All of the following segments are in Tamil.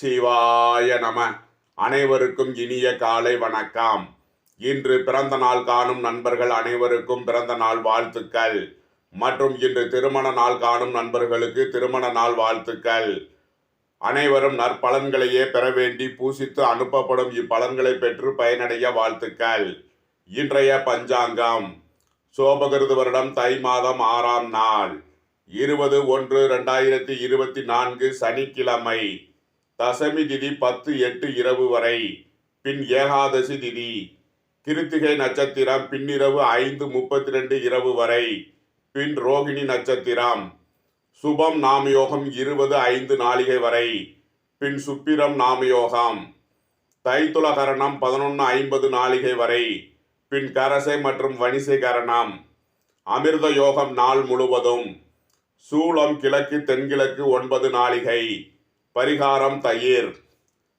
சிவாய நம. அனைவருக்கும் இனிய காலை வணக்கம். இன்று பிறந்த நாள் காணும் நண்பர்கள் அனைவருக்கும் பிறந்த நாள் வாழ்த்துக்கள். மற்றும் இன்று திருமண நாள் காணும் நண்பர்களுக்கு திருமண நாள் வாழ்த்துக்கள். அனைவரும் நற்பலன்களையே பெற வேண்டி பூசித்து அனுப்பப்படும் இப்பலன்களை பெற்று பயனடைய வாழ்த்துக்கள். இன்றைய பஞ்சாங்கம். சோபகிருது வருடம் தை மாதம் ஆறாம் நாள். இருபது ஒன்று ரெண்டாயிரத்தி இருபத்தி நான்கு சனிக்கிழமை. தசமி திதி பத்து எட்டு இரவு வரை. பின் ஏகாதசி திதி. கிருத்திகை நட்சத்திரம் பின்னிரவு ஐந்து முப்பத்தி ரெண்டு இரவு வரை. பின் ரோகிணி நட்சத்திரம். சுபம் நாமயோகம் இருபது ஐந்து நாளிகை வரை. பின் சுப்பிரம் நாமயோகம். தைத்துலகரணம் பதினொன்று ஐம்பது நாளிகை வரை. பின் கரசை மற்றும் வணிசை கரணம் அமிர்த யோகம் நாள் முழுவதும். சூளம் கிழக்கு தென்கிழக்கு ஒன்பது நாளிகை. பரிகாரம் தயிர்.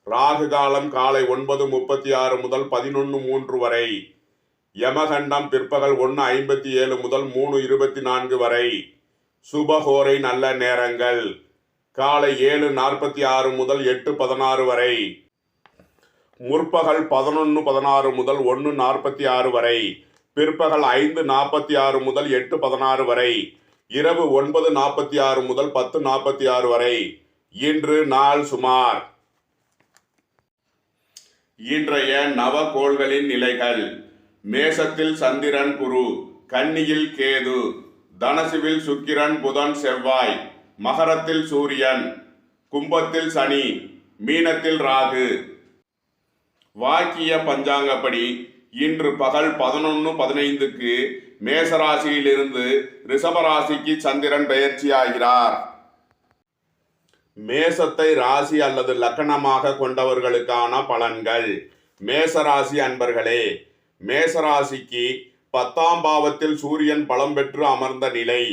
ராகு காலம் காலை ஒன்பது முப்பத்தி ஆறு முதல் பதினொன்று மூன்று வரை. யமகண்டம் பிற்பகல் ஒன்று ஐம்பத்தி ஏழு முதல் மூணு இருபத்தி நான்கு வரை. சுபகோரை நல்ல நேரங்கள். காலை ஏழு நாற்பத்தி ஆறு முதல் எட்டு பதினாறு வரை. முற்பகல் பதினொன்று பதினாறு முதல் ஒன்று நாற்பத்தி ஆறு வரை. பிற்பகல் ஐந்து நாற்பத்தி ஆறு முதல் எட்டு பதினாறு வரை. இரவு ஒன்பது நாற்பத்தி ஆறு முதல் பத்து நாற்பத்தி ஆறு வரை. இன்று நாள் சுமார். இன்றைய நவகோள்களின் நிலைகள். மேசத்தில் சந்திரன் குரு கன்னியில் கேது தனசுவில் சுக்கிரன் புதன் செவ்வாய் மகரத்தில் சூரியன் கும்பத்தில் சனி மீனத்தில் ராகு. வாக்கிய பஞ்சாங்கப்படி இன்று பகல் பதினொன்று பதினைந்துக்கு மேசராசியிலிருந்து ரிஷபராசிக்கு சந்திரன் பெயர்ச்சியாகிறார். மேசத்தை ராசி அல்லது லக்கணமாக கொண்டவர்களுக்கான பலன்கள். மேசராசி அன்பர்களே மேசராசிக்கு பத்தாம் பாவத்தில் சூரியன் பலம் பெற்று அமர்ந்த நிலை.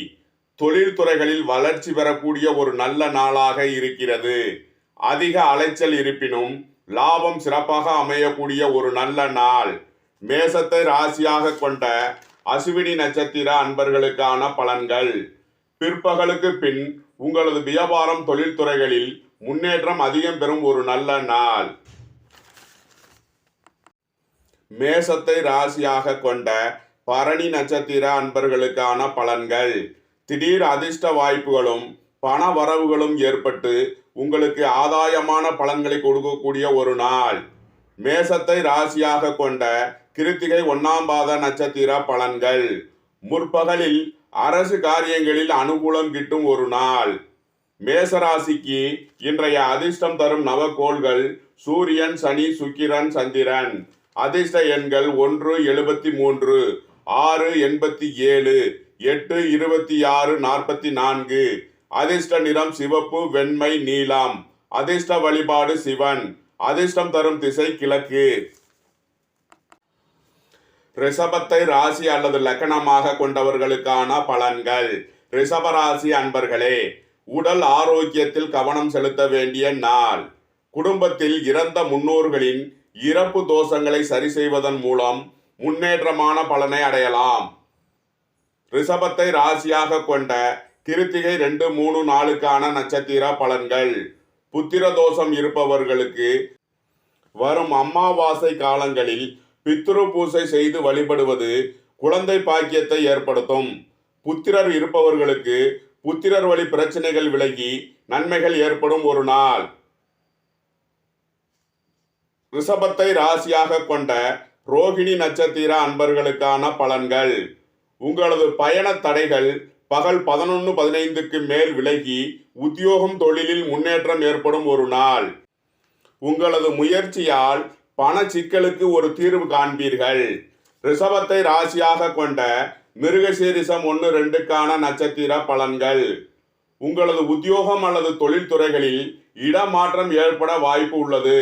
தொழில்துறைகளில் வளர்ச்சி பெறக்கூடிய ஒரு நல்ல நாளாக இருக்கிறது. அதிக அலைச்சல் இருப்பினும் லாபம் சிறப்பாக அமையக்கூடிய ஒரு நல்ல நாள். மேசத்தை ராசியாக கொண்ட அசுவினி நட்சத்திர அன்பர்களுக்கான பலன்கள். பிற்பகலுக்கு பின் உங்களது வியாபாரம் தொழில்துறைகளில் முன்னேற்றம் அதிகம் பெறும் ஒரு நல்ல நாள். மேசத்தை ராசியாக கொண்ட பரணி நட்சத்திர அன்பர்களுக்கான பலன்கள். திடீர் அதிர்ஷ்ட வாய்ப்புகளும் பண வரவுகளும் ஏற்பட்டு உங்களுக்கு ஆதாயமான பலன்களை கொடுக்கக்கூடிய ஒரு நாள். மேசத்தை ராசியாக கொண்ட கிருத்திகை ஒன்னாம் பாத நட்சத்திர பலன்கள். முற்பகலில் அரசு காரியங்களில் அனுகூலம் கிட்டும் ஒரு நாள். மேசராசிக்கு இன்றைய அதிர்ஷ்டம் தரும் நவக்கோள்கள் சூரியன் சனி சுக்கிரன் சந்திரன். அதிர்ஷ்ட எண்கள் ஒன்று எழுபத்தி மூன்று ஆறு எண்பத்தி ஏழு எட்டு இருபத்தி ஆறு நாற்பத்தி நான்கு. அதிர்ஷ்ட நிறம் சிவப்பு வெண்மை நீலம். அதிர்ஷ்ட வழிபாடு சிவன். அதிர்ஷ்டம் தரும் திசை கிழக்கு. ரிஷபத்தை ராசி அல்லது லக்கணமாக கொண்டவர்களுக்கான பலன்கள். ரிஷப ராசி அன்பர்களே உடல் ஆரோக்கியத்தில் கவனம் செலுத்த வேண்டிய நாள். குடும்பத்தில் இறந்த முன்னோர்களின் இறப்பு தோஷங்களை சரி செய்வதன் மூலம் முன்னேற்றமான பலனை அடையலாம். ரிஷபத்தை ராசியாக கொண்ட கிருத்திகை ரெண்டு மூணு நாளுக்கான நட்சத்திர பலன்கள். புத்திர தோஷம் இருப்பவர்களுக்கு வரும் அமாவாசை காலங்களில் பித்ரு பூசை செய்து வழிபடுவது குழந்தை பாக்கியத்தை ஏற்படுத்தும். புத்திரர் இருப்பவர்களுக்கு புத்திரர் வழி பிரச்சனைகள் விலகி நன்மைகள் ஏற்படும் ஒரு நாள். ரிஷபத்தை ராசியாக கொண்ட ரோகிணி நட்சத்திர அன்பர்களுக்கான பலன்கள். உங்களது பயண தடைகள் பகல் பதினொன்று பதினைந்துக்கு மேல் விலகி உத்தியோகம் தொழிலில் முன்னேற்றம் ஏற்படும் ஒரு நாள். உங்களது முயற்சியால் பண சிக்கலுக்கு ஒரு தீர்வு காண்பீர்கள். ரிஷபத்தை ராசியாக கொண்ட மிருகசீரிசம் ஒன்று ரெண்டுக்கான நட்சத்திர பலன்கள். உங்களது உத்தியோகம் அல்லது தொழில்துறைகளில் இடமாற்றம் ஏற்பட வாய்ப்பு உள்ளது.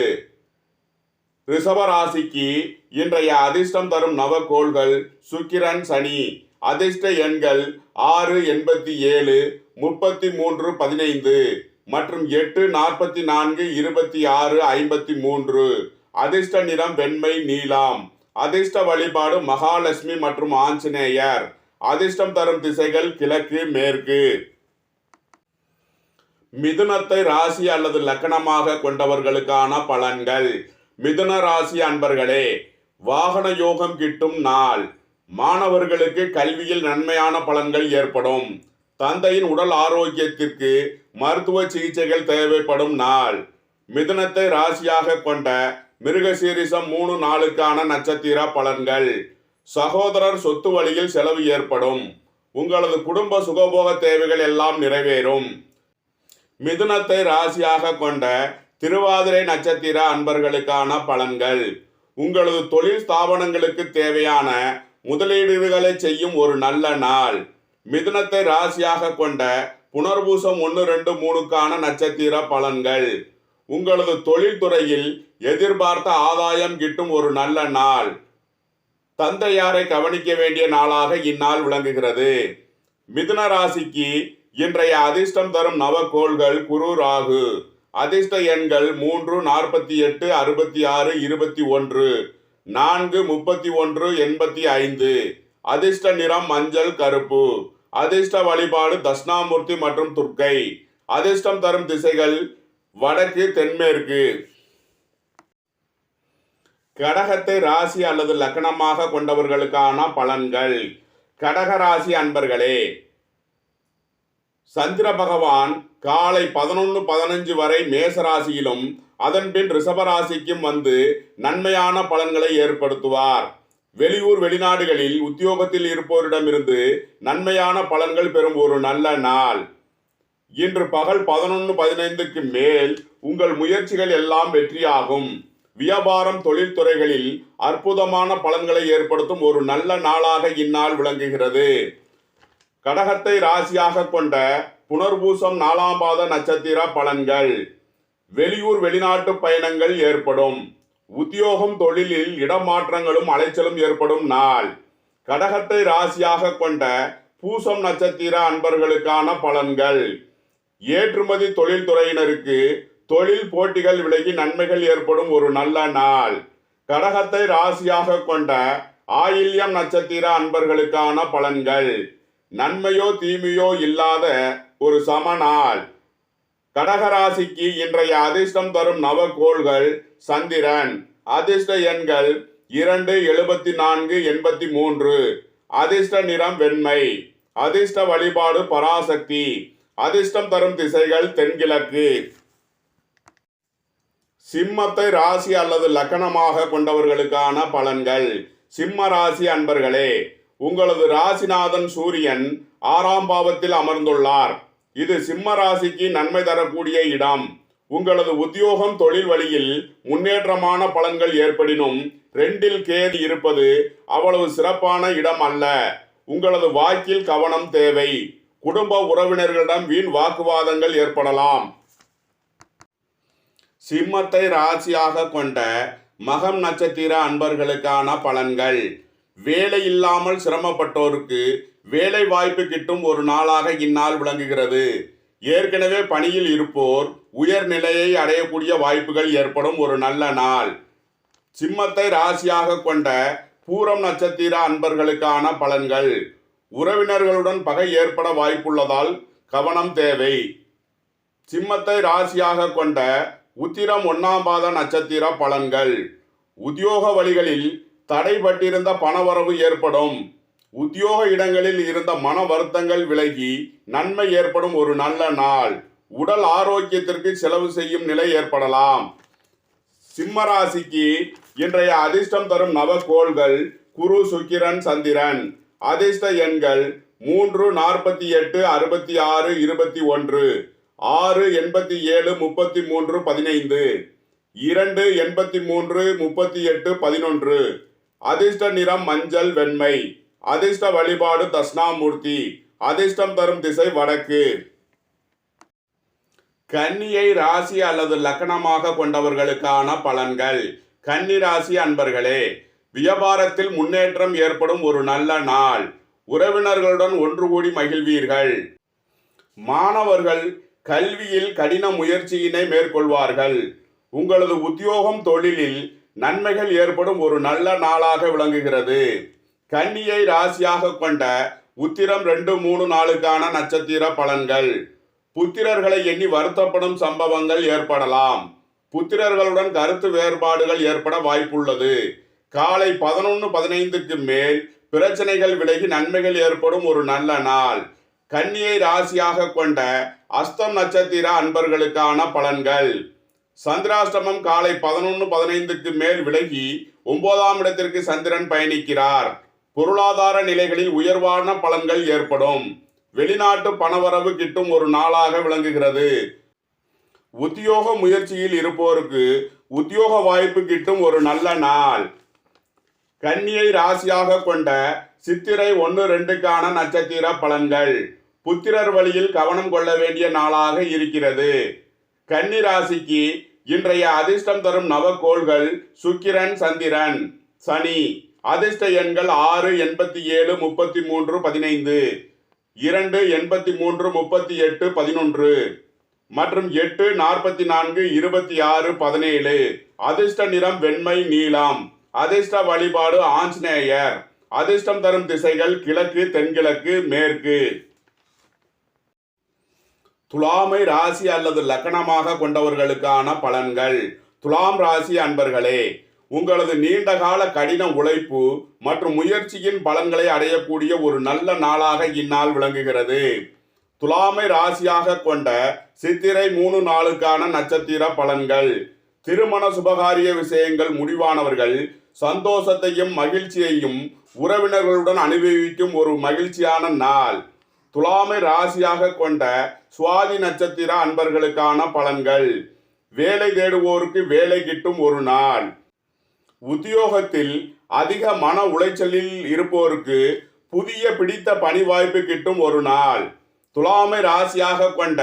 ரிஷப ராசிக்கு இன்றைய அதிர்ஷ்டம் தரும் நவக்கோள்கள் சுக்கிரன் சனி அதிர்ஷ்ட எண்கள் ஆறு எண்பத்தி ஏழு முப்பத்தி மூன்று பதினைந்து மற்றும் எட்டு நாற்பத்தி நான்கு இருபத்தி ஆறு ஐம்பத்தி மூன்று. அதிர்ஷ்ட நிறம் வெண்மை நீலாம். அதிர்ஷ்ட வழிபாடு மகாலட்சுமி மற்றும் ஆஞ்சநேயர். அதிர்ஷ்டம் தரும் திசைகள் கிழக்கு மேற்கு. மிதுனத்தை ராசி அல்லது லக்கணமாக கொண்டவர்களுக்கான பலன்கள். மிதுன ராசி அன்பர்களே வாகன யோகம் கிட்டும் நாள். மாணவர்களுக்கு கல்வியில் நன்மையான பலன்கள் ஏற்படும். தந்தையின் உடல் ஆரோக்கியத்திற்கு மருத்துவ சிகிச்சைகள் தேவைப்படும் நாள். மிதுனத்தை ராசியாக கொண்ட மிருகசீரிசம் மூணு நாளுக்கான நட்சத்திர பலன்கள். சகோதரர் சொத்து வழியில் செலவு ஏற்படும். உங்களது குடும்ப சுகபோக தேவைகள் எல்லாம் நிறைவேறும். மிதுனத்தை ராசியாக கொண்ட திருவாதிரை நட்சத்திர அன்பர்களுக்கான பலன்கள். உங்களது தொழில் ஸ்தாபனங்களுக்கு தேவையான முதலீடுகளை செய்யும் ஒரு நல்ல நாள். மிதுனத்தை ராசியாக கொண்ட புனர்பூசம் ஒன்று ரெண்டு மூணுக்கான நட்சத்திர பலன்கள். உங்களது தொழில்துறையில் எதிர்பார்த்த ஆதாயம் கிட்டும் ஒரு நல்ல நாள். தந்தையாரை கவனிக்க வேண்டிய நாளாக இந்நாள் விளங்குகிறது. மிதுன ராசிக்கு இன்றைய அதிர்ஷ்டம் தரும் நவக்கோள்கள் குரு ராகு. அதிர்ஷ்ட எண்கள் மூன்று நாற்பத்தி எட்டு அறுபத்தி ஆறு இருபத்தி ஒன்று நான்கு முப்பத்தி ஒன்று எண்பத்தி ஐந்து. அதிர்ஷ்ட நிறம் மஞ்சள் கருப்பு. அதிர்ஷ்ட வழிபாடு தட்சிணாமூர்த்தி மற்றும் துர்க்கை. அதிர்ஷ்டம் தரும் திசைகள் வடக்கு தென்மேற்கு. கடகத்தை ராசி அல்லது லக்கணமாக கொண்டவர்களுக்கான பலன்கள். கடக ராசி அன்பர்களே சந்திர பகவான் காலை பதினொன்று பதினஞ்சு வரை மேச ராசியிலும் அதன்பின் ரிஷபராசிக்கும் வந்து நன்மையான பலன்களை ஏற்படுத்துவார். வெளியூர் வெளிநாடுகளில் உத்தியோகத்தில் இருப்போரிடமிருந்து நன்மையான பலன்கள் பெறும் ஒரு நல்ல நாள். இன்று பகல் பதினொன்று பதினைந்துக்கு மேல் உங்கள் முயற்சிகள் எல்லாம் வெற்றியாகும். வியாபாரம் தொழில்துறைகளில் அற்புதமான பலன்களை ஏற்படுத்தும் ஒரு நல்ல நாளாக இந்நாள் விளங்குகிறது. கடகத்தை ராசியாக கொண்ட புனர்பூசம் நாலாம் பாத நட்சத்திர பலன்கள். வெளியூர் வெளிநாட்டு பயணங்கள் ஏற்படும். உத்தியோகம் தொழிலில் இடமாற்றங்களும் அலைச்சலும் ஏற்படும் நாள். கடகத்தை ராசியாக கொண்ட பூசம் நட்சத்திர அன்பர்களுக்கான பலன்கள். ஏற்றுமதி தொழில்துறையினருக்கு தொழில் போட்டிகள் விலகி நன்மைகள் ஏற்படும் ஒரு நல்ல நாள். கடகத்தை ராசியாக கொண்ட ஆயில்யம் நட்சத்திர அன்பர்களுக்கான பலன்கள். நன்மையோ தீமையோ இல்லாத ஒரு சம நாள். கடகராசிக்கு இன்றைய அதிர்ஷ்டம் தரும் நவகோள்கள் சந்திரன். அதிர்ஷ்ட எண்கள் இரண்டு எழுபத்தி நான்கு எண்பத்தி மூன்று. அதிர்ஷ்ட நிறம் வெண்மை. அதிர்ஷ்ட வழிபாடு பராசக்தி. அதிர்ஷ்டம் தரும் திசைகள் தென்கிழக்கு. சிம்மத்தை ராசி அல்லது லக்கணமாக கொண்டவர்களுக்கான பலன்கள். சிம்ம ராசி அன்பர்களே உங்களது ராசிநாதன் சூரியன் ஆறாம் பாவத்தில் அமர்ந்துள்ளார். இது சிம்ம ராசிக்கு நன்மை தரக்கூடிய இடம். உங்களது உத்தியோகம் தொழில் வழியில் முன்னேற்றமான பலன்கள் ஏற்படினும் ரெண்டில் கேது இருப்பது அவ்வளவு சிறப்பான இடம் அல்ல. உங்களது வாக்கில் கவனம் தேவை. குடும்ப உறவினர்களிடம் வீண் வாக்குவாதங்கள் ஏற்படலாம். சிம்மத்தை ராசியாக கொண்ட மகம் நட்சத்திர அன்பர்களுக்கான பலன்கள். வேலை இல்லாமல் சிரமப்பட்டோருக்கு வேலை வாய்ப்பு கிட்டும் ஒரு நாளாக இந்நாள் விளங்குகிறது. ஏற்கனவே பணியில் இருப்போர் உயர்நிலையை அடையக்கூடிய வாய்ப்புகள் ஏற்படும் ஒரு நல்ல நாள். சிம்மத்தை ராசியாக கொண்ட பூரம் நட்சத்திர அன்பர்களுக்கான பலன்கள். உறவினர்களுடன் பகை ஏற்பட வாய்ப்புள்ளதால் கவனம் தேவை. சிம்மத்தை ராசியாக கொண்ட உத்திரம் ஒன்னாம் பாத நட்சத்திர பலன்கள். உத்தியோக வழிகளில் தடைபட்டிருந்த பணவரவு ஏற்படும். உத்தியோக இடங்களில் இருந்த மன வருத்தங்கள் விலகி நன்மை ஏற்படும் ஒரு நல்ல நாள். உடல் ஆரோக்கியத்திற்கு செலவு செய்யும் நிலை ஏற்படலாம். சிம்மராசிக்கு இன்றைய அதிர்ஷ்டம் தரும் நவகோள்கள் குரு சுக்கிரன் சந்திரன். அதிர்ஷ்ட எண்கள் மூன்று நாற்பத்தி எட்டு அறுபத்தி ஆறு இருபத்தி ஒன்று. ஆறு எண்பத்தி ஏழு முப்பத்தி மூன்று பதினைந்து இரண்டு எண்பத்தி மூன்று முப்பத்தி எட்டு பதினொன்று. அதிர்ஷ்ட நிறம் மஞ்சள் வெண்மை. அதிர்ஷ்ட வழிபாடு தட்சிணாமூர்த்தி. அதிர்ஷ்டம் தரும் திசை வடக்கு. கன்னியை ராசி அல்லது லக்கணமாக கொண்டவர்களுக்கான பலன்கள். கன்னி ராசி அன்பர்களே வியாபாரத்தில் முன்னேற்றம் ஏற்படும் ஒரு நல்ல நாள். உறவினர்களுடன் ஒன்று கூடி மகிழ்வீர்கள். மாணவர்கள் கல்வியில் கடின முயற்சியினை மேற்கொள்வார்கள். உங்களது உத்தியோகம் தொழிலில் நன்மைகள் ஏற்படும் ஒரு நல்ல நாளாக விளங்குகிறது. கன்னியை ராசியாக கொண்ட உத்திரம் ரெண்டு மூணு நாளுக்கான நட்சத்திர பலன்கள். புத்திரர்களை எண்ணி வருத்தப்படும் சம்பவங்கள் ஏற்படலாம். புத்திரர்களுடன் கருத்து வேறுபாடுகள் ஏற்பட வாய்ப்புள்ளது. காலை பதினொன்று பதினைந்துக்கு மேல் பிரச்சனைகள் விலகி நன்மைகள் ஏற்படும் ஒரு நல்ல நாள். கன்னியை ராசியாக கொண்ட அஸ்தம் நட்சத்திர அன்பர்களுக்கான பலன்கள். சந்திராஷ்டமம் காலை பதினொன்று பதினைந்துக்கு மேல் விலகி ஒன்பதாம் இடத்திற்கு சந்திரன் பயணிக்கிறார். பொருளாதார நிலைகளில் உயர்வான பலன்கள் ஏற்படும். வெளிநாட்டு பணவரவு கிட்டும் ஒரு நாளாக விளங்குகிறது. உத்தியோக முயற்சியில் இருப்போருக்கு உத்தியோக வாய்ப்பு கிட்டும் ஒரு நல்ல நாள். கன்னியை ராசியாக கொண்ட சித்திரை ஒன்று ரெண்டுக்கான நட்சத்திர பலன்கள். புத்திரர் வழியில் கவனம் கொள்ள வேண்டிய நாளாக இருக்கிறது. கன்னி ராசிக்கு இன்றைய அதிர்ஷ்டம் தரும் நவக்கோள்கள் சுக்கிரன் சந்திரன் சனி. அதிர்ஷ்ட எண்கள் ஆறு எண்பத்தி ஏழு முப்பத்தி மூன்று பதினைந்து. இரண்டு எண்பத்தி மூன்று முப்பத்தி எட்டு பதினொன்று. மற்றும் எட்டு நாற்பத்தி நான்கு இருபத்தி ஆறு பதினேழு. அதிர்ஷ்ட நிறம் வெண்மை நீளம் அதிர்ஷ்ட வழிபாடு ஆஞ்சநேயர். அதிர்ஷ்டம் தரும் திசைகள் கிழக்கு தென்கிழக்கு மேற்கு. துலாமை ராசி அல்லது லக்கணமாக கொண்டவர்களுக்கான பலன்கள். துலாம் ராசி அன்பர்களே உங்களது நீண்டகால கடின உழைப்பு மற்றும் முயற்சியின் பலன்களை அடையக்கூடிய ஒரு நல்ல நாளாக இந்நாள் விளங்குகிறது. துலாமை ராசியாக கொண்ட சித்திரை மூணு நாளுக்கான நட்சத்திர பலன்கள். திருமண சுபகாரிய விஷயங்கள் முடிவானவர்கள் சந்தோஷத்தையும் மகிழ்ச்சியையும் உறவினர்களுடன் அனுபவிக்கும் ஒரு மகிழ்ச்சியான நாள். துலாமை ராசியாக கொண்ட சுவாதி நட்சத்திர அன்பர்களுக்கான பலன்கள். வேலை தேடுவோருக்கு வேலை கிட்டும் ஒரு நாள். உத்தியோகத்தில் அதிக மன உளைச்சலில் இருப்போருக்கு புதிய பிடித்த பணி வாய்ப்பு கிட்டும் ஒரு நாள். துலாமை ராசியாக கொண்ட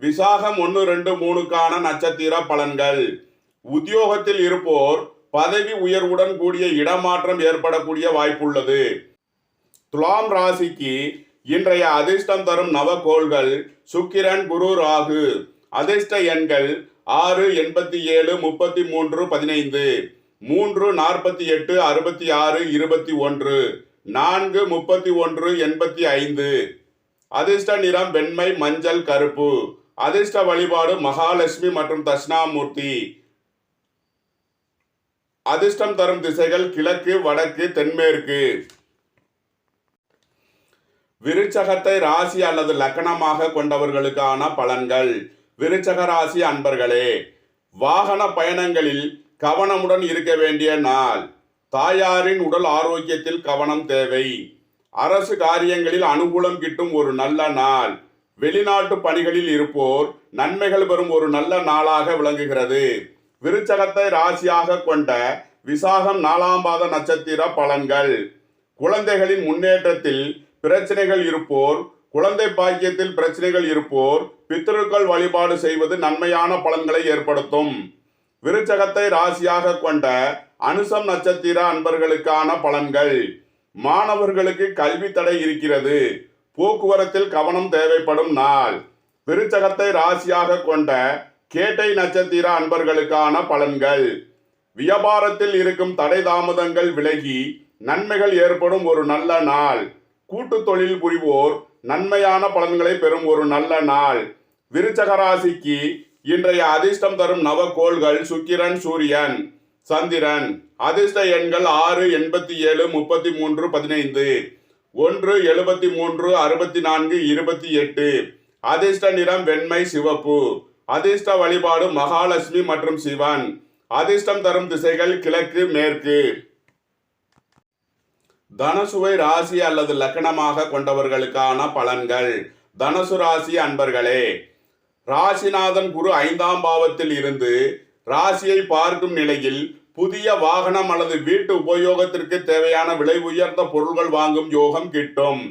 விசாகம் ஒன்று ரெண்டு மூணுக்கான நட்சத்திர பலன்கள். உத்தியோகத்தில் இருப்போர் பதவி உயர்வுடன் கூடிய இடமாற்றம் ஏற்படக்கூடிய வாய்ப்புள்ளது. துலாம் ராசிக்கு இன்றைய அதிர்ஷ்டம் தரும் நவகோள்கள் சுக்கிரன் குரு ராகு. அதிர்ஷ்ட எண்கள் ஆறு எண்பத்தி ஏழு முப்பத்தி மூன்று பதினைந்து. மூன்று நாற்பத்தி எட்டு அறுபத்தி ஆறு இருபத்தி ஒன்று. நான்கு முப்பத்தி ஒன்று எண்பத்தி ஐந்து. அதிர்ஷ்ட நிறம் வெண்மை மஞ்சள் கருப்பு. அதிர்ஷ்ட வழிபாடு மகாலட்சுமி மற்றும் தட்சிணாமூர்த்தி. அதிர்ஷ்டம் தரும் திசைகள் கிழக்கு வடக்கு தென்மேற்கு. விருச்சகத்தை ராசி அல்லது லக்கணமாக கொண்டவர்களுக்கான பலன்கள். விருச்சக ராசி அன்பர்களே வாகன பயணங்களில் கவனமுடன் இருக்க வேண்டிய நாள். தாயாரின் உடல் ஆரோக்கியத்தில் கவனம் தேவை. அரசு காரியங்களில் அனுகூலம் கிட்டும் ஒரு நல்ல நாள். வெளிநாட்டு பணிகளில் இருப்போர் நன்மைகள் பெறும் ஒரு நல்ல நாளாக விளங்குகிறது. விருச்சகத்தை ராசியாக கொண்ட விசாகம் நாலாம் பாத நட்சத்திர பலன்கள். குழந்தைகளின் முன்னேற்றத்தில் பிரச்சனைகள் இருப்போர் குழந்தை பாக்கியத்தில் பிரச்சனைகள் இருப்போர் பித்திருக்கள் வழிபாடு செய்வது நன்மையான பலன்களை ஏற்படுத்தும். விருச்சகத்தை ராசியாக கொண்ட அனுசம் நட்சத்திர அன்பர்களுக்கான பலன்கள். மாணவர்களுக்கு கல்வி தடை இருக்கிறது. போக்குவரத்தில் கவனம் தேவைப்படும் நாள். விருச்சகத்தை ராசியாக கொண்ட கேட்டை நட்சத்திர அன்பர்களுக்கான பலன்கள். வியாபாரத்தில் இருக்கும் தடை தாமதங்கள் விலகி நன்மைகள் ஏற்படும் ஒரு நல்ல நாள். கூட்டு தொழில் புரிவோர் நன்மையான பலன்களை பெறும் ஒரு நல்ல நாள். விருச்சகராசிக்கு இன்றைய அதிர்ஷ்டம் தரும் நவக்கோள்கள் சுக்கிரன் சூரியன் சந்திரன். அதிர்ஷ்ட எண்கள் ஆறு எண்பத்தி ஏழு முப்பத்தி மூன்று பதினைந்து. ஒன்று எழுபத்தி மூன்று அறுபத்தி நான்கு இருபத்தி எட்டு அதிர்ஷ்ட நிறம் வெண்மை சிவப்பு. அதிர்ஷ்ட வழிபாடு மகாலட்சுமி மற்றும் சிவன். அதிர்ஷ்டம் தரும் திசைகள் கிழக்கு மேற்கு. தனசுவை ராசி அல்லது லக்கணமாக கொண்டவர்களுக்கான பலன்கள். தனசு ராசி அன்பர்களே ராசிநாதன் குரு ஐந்தாம் பாவத்தில் இருந்து ராசியை பார்க்கும் நிலையில் புதிய வாகனம் அல்லது வீட்டு உபயோகத்திற்கு தேவையான விலை உயர்ந்த பொருள்கள் வாங்கும் யோகம் கிட்டும்.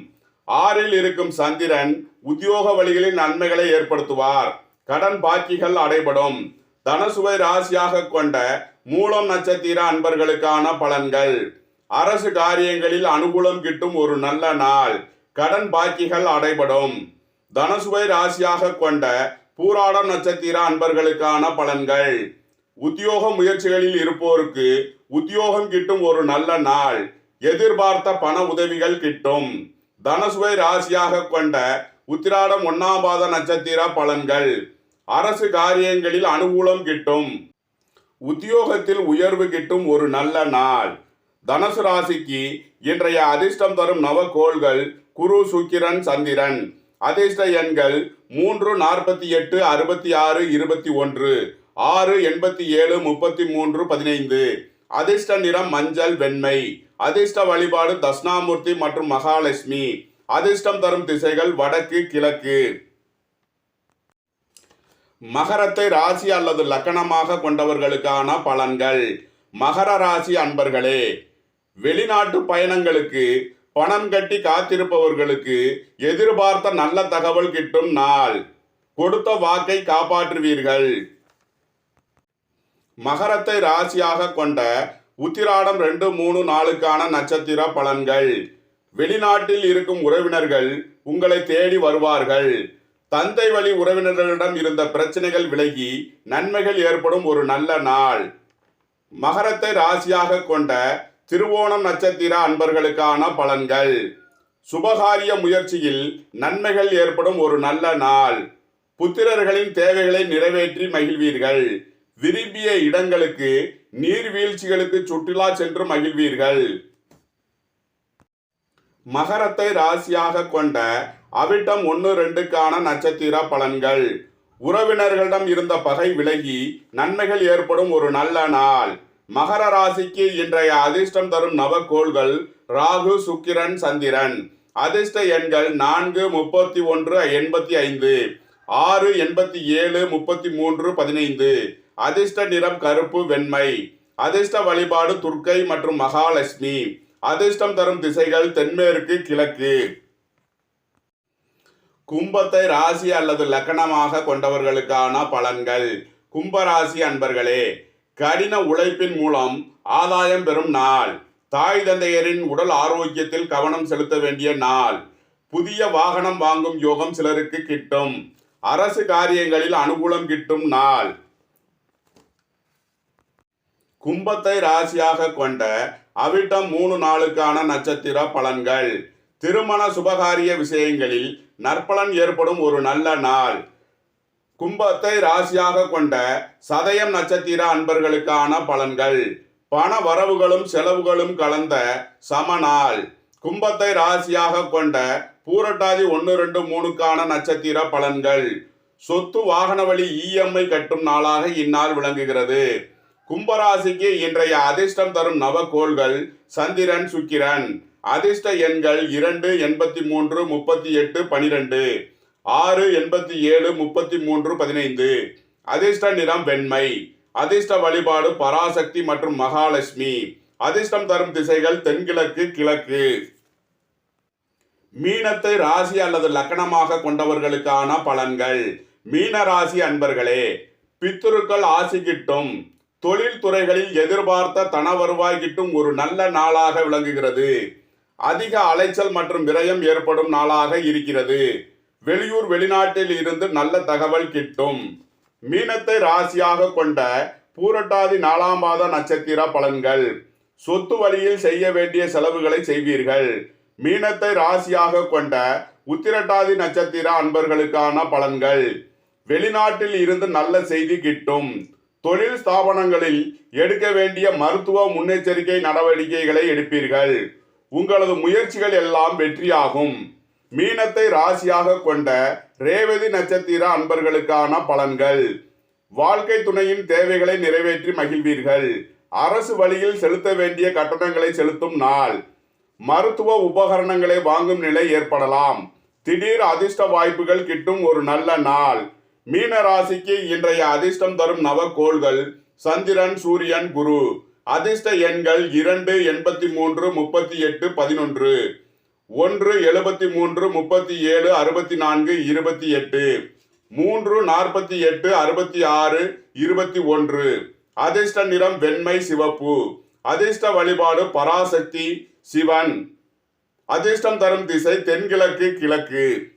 ஆறில் இருக்கும் சந்திரன் உத்தியோக வழிகளின் நன்மைகளை ஏற்படுத்துவார். கடன் பாக்கிகள் அடைபடும். தனசுவை ராசியாக கொண்ட மூலம் நட்சத்திர அன்பர்களுக்கான பலன்கள். அரசு காரியங்களில் அனுகூலம் கிட்டும் ஒரு நல்ல நாள். கடன் பாக்கிகள் அடைபடும். தனசுவை ராசியாக கொண்ட பூராடம் நட்சத்திர அன்பர்களுக்கான பலன்கள். உத்தியோக முயற்சிகளில் இருப்போருக்கு உத்தியோகம் கிட்டும் ஒரு நல்ல நாள். எதிர்பார்த்த பண உதவிகள் கிட்டும். தனசுவை ராசியாக கொண்ட உத்திராடம் ஒன்னாம் பாத நட்சத்திர பலன்கள். அரசு காரியங்களில் அனுகூலம் கிட்டும். உத்தியோகத்தில் உயர்வு கிட்டும் ஒரு நல்ல நாள். தனுசு ராசிக்கு இன்றைய அதிர்ஷ்டம் தரும் நவகோள்கள் குரு சுக்கிரன் சந்திரன். அதிர்ஷ்ட எண்கள் மூன்று நாற்பத்தி எட்டு அறுபத்தி ஆறு இருபத்தி ஒன்று. ஆறு எண்பத்தி ஏழு முப்பத்தி மூன்று பதினைந்து. அதிர்ஷ்ட நிறம் மஞ்சள் வெண்மை. அதிர்ஷ்ட வழிபாடு தட்சிணாமூர்த்தி மற்றும் மகாலட்சுமி. அதிர்ஷ்டம் தரும் திசைகள் வடக்கு கிழக்கு. மகரத்தை ராசி அல்லது லக்கணமாக கொண்டவர்களுக்கான பலன்கள். மகர ராசி அன்பர்களே வெளிநாட்டு பயணங்களுக்கு பணம் கட்டி காத்திருப்பவர்களுக்கு எதிர்பார்த்த நல்ல தகவல் கிட்டும் நாள். கொடுத்த வாக்கை காப்பாற்றுவீர்கள். மகரத்தை ராசியாக கொண்ட உத்திராடம் ரெண்டு மூணு நாளுக்கான நட்சத்திர பலன்கள். வெளிநாட்டில் இருக்கும் உறவினர்கள் உங்களை தேடி வருவார்கள். தந்தை வழி உறவினர்களிடம் இருந்த பிரச்சனைகள் விலகி நன்மைகள் ஏற்படும் ஒரு நல்ல நாள். மகரத்தை ராசியாக கொண்ட திருவோணம் நட்சத்திர அன்பர்களுக்கான பலன்கள். சுபகாரிய முயற்சியில் நன்மைகள் ஏற்படும் ஒரு நல்ல நாள். புத்திரர்களின் தேவைகளை நிறைவேற்றி மகிழ்வீர்கள். விரும்பிய இடங்களுக்கு நீர்வீழ்ச்சிகளுக்கு சுற்றுலா சென்று மகிழ்வீர்கள். மகரத்தை ராசியாக கொண்ட அவிட்டம் ஒன்று ரெண்டுக்கான நட்சத்திர பலன்கள். உறவினர்களிடம் இருந்த பகை விலகி நன்மைகள் ஏற்படும் ஒரு நல்ல நாள். மகர ராசிக்கு இன்றைய அதிர்ஷ்டம் தரும் நவக்கோள்கள் ராகு சுக்கிரன் சந்திரன். அதிர்ஷ்ட எண்கள் நான்கு முப்பத்தி ஒன்று எண்பத்தி ஐந்து. ஆறு எண்பத்தி ஏழு முப்பத்தி மூன்று பதினைந்து. அதிர்ஷ்ட நிறம் கருப்பு வெண்மை. அதிர்ஷ்ட வழிபாடு துர்க்கை மற்றும் மகாலட்சுமி. அதிர்ஷ்டம் தரும் திசைகள் தென்மேற்கு கிழக்கு. கும்பத்தை ராசி அல்லது லக்கணமாக கொண்டவர்களுக்கான பலன்கள். கும்பராசி அன்பர்களே கடின உழைப்பின் மூலம் ஆதாயம் பெறும் நாள். தாய் தந்தையரின் உடல் ஆரோக்கியத்தில் கவனம் செலுத்த வேண்டிய நாள். புதிய வாகனம் வாங்கும் யோகம் சிலருக்கு கிட்டும். அரசு காரியங்களில் அனுகூலம் கிட்டும் நாள். கும்பத்தை ராசியாக கொண்ட அவிட்டம் மூணு நாளுக்கான நட்சத்திர பலன்கள். திருமண சுபகாரிய விஷயங்களில் நற்பலன் ஏற்படும் ஒரு நல்ல நாள். கும்பத்தை ராசியாக கொண்ட சதயம் நட்சத்திர அன்பர்களுக்கான பலன்கள். பண வரவுகளும் செலவுகளும் கலந்த சமநாள் கும்பத்தை ராசியாக கொண்ட பூரட்டாதி ஒன்று ரெண்டு மூணுக்கான நட்சத்திர பலன்கள். சொத்து வாகன வழி இஎம்ஐ கட்டும் நாளாக இந்நாள் விளங்குகிறது. கும்பராசிக்கு இன்றைய அதிர்ஷ்டம் தரும் நவக்கோள்கள் சந்திரன் சுக்கிரன். அதிர்ஷ்ட எண்கள் இரண்டு எண்பத்தி மூன்று முப்பத்தி எட்டு பனிரெண்டு. ஆறு எண்பத்தி ஏழு முப்பத்தி மூன்று பதினைந்து. அதிர்ஷ்ட நிறம் வெண்மை. அதிர்ஷ்ட வழிபாடு பராசக்தி மற்றும் மகாலட்சுமி. அதிர்ஷ்டம் தரும் திசைகள் தென்கிழக்கு கிழக்கு. மீனத்தை ராசி அல்லது லக்கணமாக கொண்டவர்களுக்கான பலன்கள். மீன ராசி அன்பர்களே பித்துருக்கள் ஆசி கிட்டும். தொழில் துறைகளில் எதிர்பார்த்த தன வருவாய் கிட்டும் ஒரு நல்ல நாளாக விளங்குகிறது. அதிக அலைச்சல் மற்றும் விரயம் ஏற்படும் நாளாக இருக்கிறது. வெளியூர் வெளிநாட்டில் இருந்து நல்ல தகவல் கிட்டும். மீனத்தை ராசியாக கொண்ட பூரட்டாதி நாலாம் மாத நட்சத்திர பலன்கள். சொத்து வழியில் செய்ய வேண்டிய செலவுகளை செய்வீர்கள். மீனத்தை ராசியாக கொண்ட உத்திரட்டாதி நட்சத்திர அன்பர்களுக்கான பலன்கள். வெளிநாட்டில் இருந்து நல்ல செய்தி கிட்டும். தொழில் ஸ்தாபனங்களில் எடுக்க வேண்டிய மருத்துவ முன்னெச்சரிக்கை நடவடிக்கைகளை எடுப்பீர்கள். உங்களது முயற்சிகள் எல்லாம் வெற்றியாகும். மீனத்தை ராசியாக கொண்ட ரேவதி நட்சத்திர அன்பர்களுக்கான பலன்கள். வாழ்க்கை துணையின் தேவைகளை நிறைவேற்றி மகிழ்வீர்கள். அரசு வழியில் செலுத்த வேண்டிய கட்டணங்களை செலுத்தும் நாள். மருத்துவ உபகரணங்களை வாங்கும் நிலை ஏற்படலாம். திடீர் அதிர்ஷ்ட வாய்ப்புகள் கிட்டும் ஒரு நல்ல நாள். மீன ராசிக்கு இன்றைய அதிர்ஷ்டம் தரும் நவக்கோள்கள் சந்திரன் சூரியன் குரு. அதிர்ஷ்ட எண்கள் இரண்டு எண்பத்தி மூன்று முப்பத்தி எட்டு பதினொன்று. ஒன்று எழுபத்தி மூன்று முப்பத்தி ஏழு அறுபத்தி நான்கு இருபத்தி எட்டு மூன்று நாற்பத்தி எட்டு அறுபத்தி ஆறு இருபத்தி ஒன்று. அதிர்ஷ்ட நிறம் வெண்மை சிவப்பு. அதிர்ஷ்ட வழிபாடு பராசக்தி சிவன். அதிர்ஷ்டம் தரும் திசை தென்கிழக்கு கிழக்கு.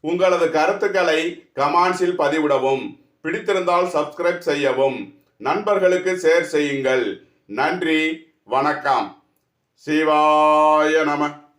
உங்களது கருத்துக்களை கமான்ஸில் பதிவிடவும் பிடித்திருந்தால் சப்ஸ்கிரைப் செய்யவும். நண்பர்களுக்கு ஷேர் செய்யுங்கள். நன்றி வணக்கம். சிவாய நம.